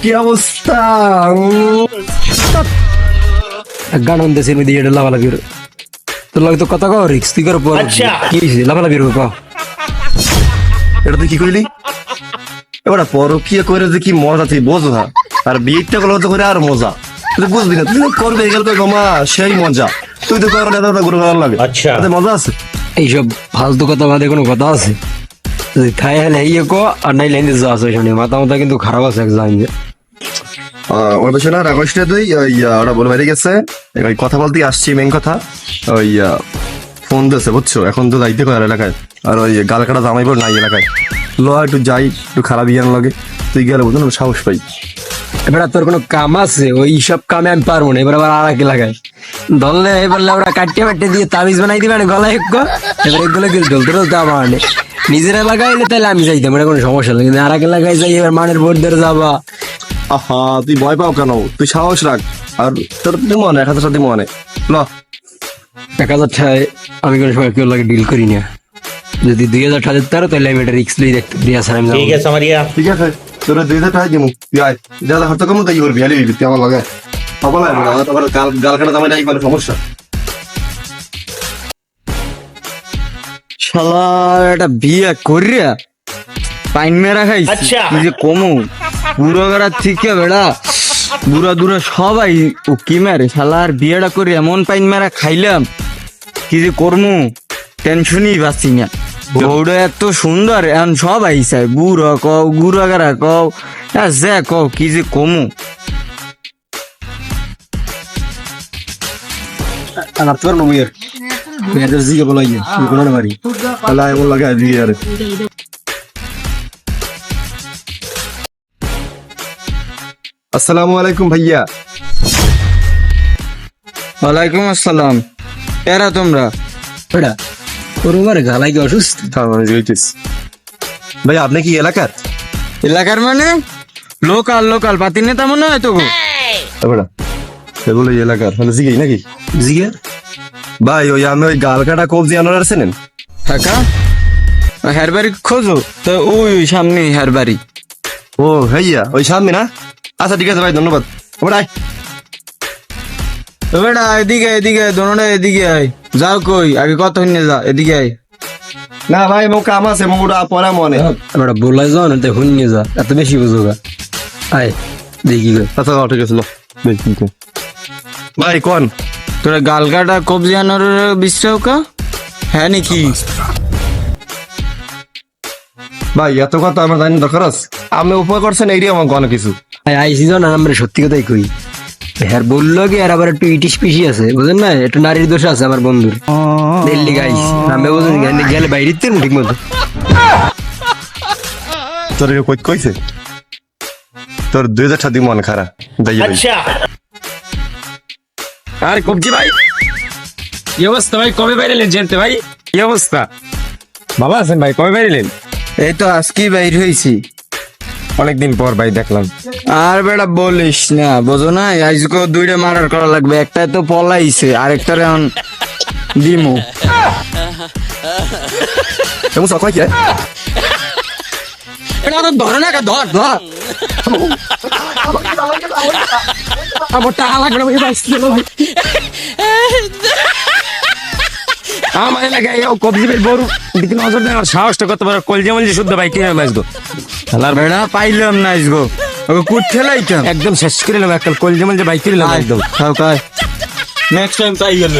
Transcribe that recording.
কি অবস্থা? গান এটা তোর লাগে তো কথা কও রিক্স তুই করো কি হয়েছে? এটা তুই কি কইলি? এবার পরকিয়া করে যে কি মজা তুই বোঝ না। আর বিয়েটা করলে তো করে আর মজা। তুই বুঝবি না তুই করবে তো সেই মজা। তুই তো লাগে। আচ্ছা। তাতে মজা আছে? এইসব ফালতু কথা বাদে কোনো কথা আছে? তুই খাই হলে ইয়ে কো আর নাই লাইন যা আছে শুনি মাথা মাথা কিন্তু খারাপ আছে এক জানি আহ, ওর পেছনে আর আগস্টে তুই ওরা বলে বাইরে গেছে। কথা বলতে আসছি মেন কথা। ওই ফোন দিয়েছে বুঝছ? এখন তো যাইতে কয় এলাকায়। আর ওই গাল কাটা জামাই বল নাই এলাকায়। লো একটু যাই একটু খারাপ ইয়ান লাগে। তুই গেলে বলতো না সাহস পাই। এবার তোর কোনো কাম আছে? ওই সব কামে আমি পারব না এবার আবার আর আড়াকে লাগাই। ধরলে এবার ওরা কাটিয়ে বাটে দিয়ে তাবিজ বানাই দিবে না গলায় এক এবার এগুলো গিল ঢোল ঢলতে মানে আমার নিজেরা লাগাইলে তাহলে আমি যাইতাম এটা কোনো সমস্যা নেই। কিন্তু আর আড়াকে লাগাই যাই এবার মানের ভোট ধরে যাবা। আহা তুই ভয় পাও কেন? তুই সাহস রাখ। আর তোর তো মনে এক হাজার সাথে মনে ল। এক হাজার ঠায় আমি কোনো সময় কেউ লাগে ডিল করি না। যদি দুই হাজার ঠাতে তারও তাহলে আমি এটা রিক্স নিয়ে দেখতে দিয়ে আসার আমি ঠিক আছে আমার ঠিক আছে। তোর দুই হাজার টাকা দিমু তুই আয় যা যা খরচা কমু তাই করবি আলি তুই আমার লাগে হবে না আমার গাল গাল কাটা নাই মানে সমস্যা। শালা একটা বিয়ে করিয়া পাইন মেরা খাইছি আচ্ছা। কি যে কমু? বুড়ো বেড়া থেকে বেড়া বুড়া দুরা সবাই ও কি মেরে শালা আর বিয়েটা করে এমন পাইন মেরা খাইলাম কি যে করমু? টেনশনই পাচ্ছি না। বউটা এত সুন্দর এখন সবাই চাই বুড়ো কও গুড়া গারা কও যে কও কি যে কমু। আর তোর নমিয়ার মেয়েদের জিগে বলাই কোনো বাড়ি? আল্লাহ এমন লাগে দিয়ে আরে। আসসালামু আলাইকুম ভাইয়া। ওয়ালাইকুম আসসালাম। এরা তোমরা? তোর উমারে গালাই কি অসুস্থ? ভাই আপনি কি এলাকার? এলাকার মানে? লোকাল লোকাল পাতি নেতা মনে হয় তো গো এবারে এলাকার মানে জিগেই নাকি? জিগে ভাই ওই আমি ওই গাল কাটা কবজি আনার আছেন কাকা হের বাড়ি খোঁজো তো ওই সামনে হের বাড়ি ও ভাইয়া ওই সামনে না? আচ্ছা ঠিক আছে ভাই ধন্যবাদ। আয়। বেটা এদিকে এদিকে দোনোটা এদিকে আয়। যাও কই আগে কত নিয়ে যা এদিকে আয়। না ভাই মো কাম আছে মোটা পড়া মনে। এবার বলাই যাও না তাই নিয়ে যা এত বেশি বুঝো গা। আয় দেখি গো। আচ্ছা ঠিক আছে। ভাই কোন? তোরা গাল কাটা কবজি আনার বিশ্বাস কা? হ্যাঁ নাকি? ভাই এত কথা আমার জানি দরকার আছে আপনি উপকার করছেন এইটাই আমার কোনো কিছু। আইসি যাও না আমরা সত্যি কথাই কই। হ্যাঁ বলল কি আর আবার একটু ইটিস পিসি আছে বুঝেন না? একটু নারীর দোষ আছে আমার বন্ধুর। দিল্লি গাইস আমি বুঝেন গেলে গেলে বাইরে তেল ঠিক মতো তোর কই কইছে? তোর দুই হাজার ছাদি মন খারাপ। আচ্ছা। আর কবজি ভাই? কি অবস্থা ভাই? কবে বাইরেলেন জানতে ভাই? কি অবস্থা? বাবা আছেন ভাই কবে বাইরেলেন এই তো আজকেই বাইর হয়েছি। অনেকদিন পর ভাই দেখলাম। আর বেটা বলিস না বোঝো না আজকে দুইটা মারার করা লাগবে একটা তো পলাইছে আরেকটার এখন দিমু। এমন সকাল কি ধরে না ধর ধর। আমার টাকা লাগবে আমার এলাকায় ও কবজিবের ভাই বড় দিকে নজর দেন আর সাহসটা কত বড়। কলজে মলজে শুদ্ধ ভাই কিনে গো আর বেড়া পাইলাম না আসব ওকে কুট খেলাইতাম একদম শেষ করে নিলাম একটা কলজে মলজে ভাই কিনলাম নিলাম একদম। নেক্সট টাইম তাই গেল